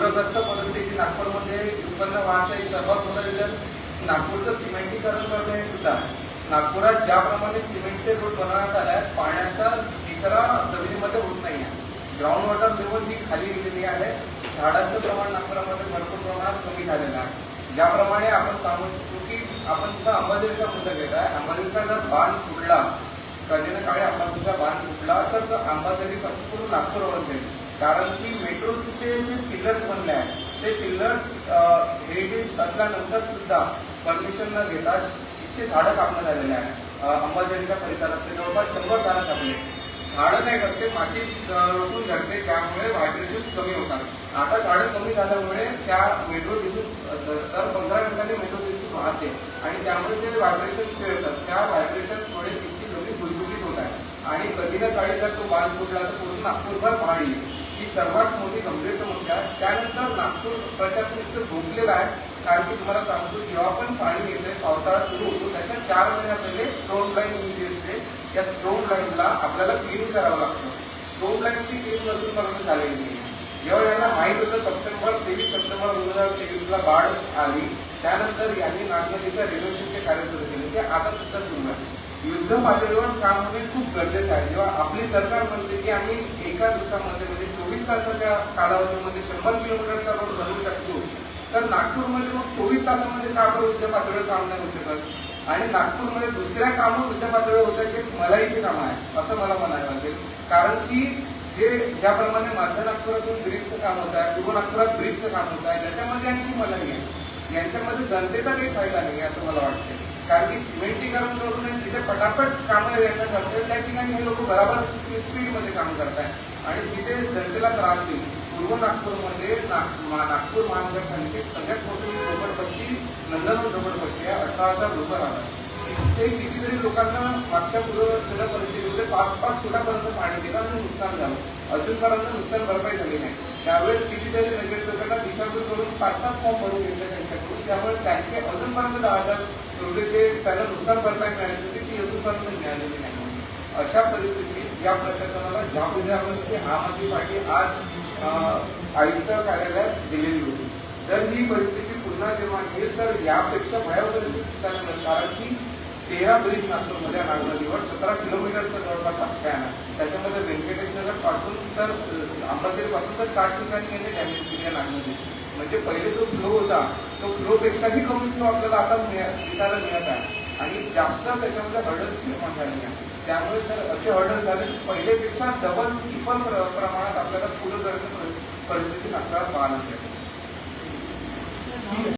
दुष्काळग्रस्त परिस्थिती नागपूरमध्ये उत्पन्न वाढाचा सर्वात सहभाग होता नागपूरचं सिमेंटीकरण करणं हे सुद्धा. नागपुरात ज्याप्रमाणे सिमेंटचे रोड बनवण्यात आले आहेत पाण्याचा निचरा जमिनीमध्ये होत नाही आहे. ग्राउंड वॉटर लेवल ही खाली गेलेली आहे. झाडांचं प्रमाण नागपुरामध्ये भरपूर प्रमाणात कमी झालेलं आहे. ज्याप्रमाणे आपण सांगू शकतो की आपण सुद्धा अंबादेवीचा मुद्दा घेत आहे. अंबादेवीचा जर बांध फुटला कधी ना काळी अंबादेवीचा बांध फुटला तर अंबादेवी संपूर्ण नागपूर ओळख कारण की मेट्रोचे जे पिलर्स बनले आहेत ते पिलर्स हेरिटेज असल्यानंतर सुद्धा परमिशन न घेता इतके झाडं कापण्यात आलेले आहे अंबाझरीच्या परिसरात ते जवळपास शंभर झाडं कापले. झाडं काय करते माती रोखून धरते त्यामुळे व्हायब्रेशन कमी होतात. आता झाडं कमी झाल्यामुळे त्या मेट्रो तिथून दर पंधरा मिनिटांनी मेट्रो तिथून वाहते. आणि त्यामुळे जे व्हायब्रेशन मिळतात त्या व्हायब्रेशनमुळे तितकी जमीन गुलगुलीत होत आहे. आणि कधी ना काळी जर तो बांध फुटला तर पूर्ण नागपूरभर पाणी येईल. ही सर्वात मोठी गंभीर समस्या म्हणजे आहे. त्यानंतर नागपूर प्रशासन इतकं झोपलेलं आहे कारण की तुम्हाला सांगतो जेव्हा पण पाणी येते पावसाळा सुरू होतो त्याच्या चार महिन्या पहिले स्टोन लाईन उभी असते त्या स्टोन लाईनला आपल्याला क्लीन करावं लागतं. स्टोन लाईनची क्लीन अजूनपर्यंत झालेली नाही. जेव्हा यांना माहीत होतं सप्टेंबर तेवीस सप्टेंबर दोन हजार तेवीसला बाढ आली त्यानंतर यांनी नागनदीच्या रिनोव्हेशनचे कार्य सुरू केले. ते आता सुद्धा सुरू आहे युद्ध पातळीवर काम होणे खूप गरजेचं आहे. जेव्हा आपली सरकार म्हणते की आम्ही एका दिवसामध्ये तासाच्या कालावधीमध्ये शंभर किलोमीटरचा रोड बनवू शकतो. तर नागपूरमध्ये मग चोवीस तासामध्ये का बरं युद्ध पातळीवर काम नाही होऊ शकत. आणि नागपूरमध्ये दुसऱ्या कामं युद्ध पातळीवर होत आहेत जे मलाईचे कामं आहे असं मला म्हणायला लागेल कारण की जे ज्याप्रमाणे मध्य नागपुरातून ब्रिजचं काम होत आहे पूर्व नागपुरात ब्रिजचं काम होत आहे त्याच्यामध्ये आणखी मलाई आहे. यांच्यामध्ये जनतेचा काही फायदा नाही असं मला वाटतं कारण की सिमेंटीकरण करून आहे, जिथे पटापट कामं यायला करतात त्या ठिकाणी हे लोक बराबर स्पीडमध्ये काम करतायत. आणि तिथे जनतेला त्रास देईल पूर्व नागपूरमध्ये नाग- नागपूर महानगरपालिकेत सगळ्यात मोठी झोपडपट्टी नंदनवन झोपडपट्टी आहे अठरा हजार लोक राहतात तिथे कितीतरी लोकांना मागच्या पूर्व जुन्या परिस्थितीमध्ये पाच पाच फुटापर्यंत पाणी दिलं आणि नुकसान झालं. अजूनपर्यंत नुकसान भरपाई झाली नाही. त्यावेळेस कितीतरी नगरसेवकांना दिशाभूल करून पाच पाच फॉर्म भरून घेतले त्यांच्याकडून. त्यामुळे त्यांचे अजूनपर्यंत दहा हजार एवढे जे त्यांना नुकसान भरपाई मिळाली होती ती अजूनपर्यंत मिळालेली नाही. अशा परिस्थितीत या प्रशासनाला ज्या उद्यामध्ये आम आदमी पार्टी आज आयुक्त कार्यालयात दिलेली होती. जर ही परिस्थिती पुन्हा जेव्हा येईल तर यापेक्षा भयावह परिस्थिती चालणार कारण की तेरा ब्रिज नागपूरमध्ये नागनदीवर सतरा किलोमीटरचा जवळपास स्पॅन आहे. त्याच्यामध्ये व्यंकटेशनगरपासून तर अंबादेवी पासून तर साठ ठिकाणी यांनी डॅमेज केली आहे नागनदी. म्हणजे पहिले जो फ्लो होता तो फ्लो कमी तो आपल्याला आता मिळा- दिसायला मिळत आहे. आणि जास्त त्याच्यामध्ये हर्डल्स निर्माण झाली आहे त्यामुळे जर असे हर्डल झाले तर पहिलेपेक्षा डबल ट्रिपल प्रमाणात आपल्याला पुढे जाण्याची परिस्थिती नागपुरात पाहायला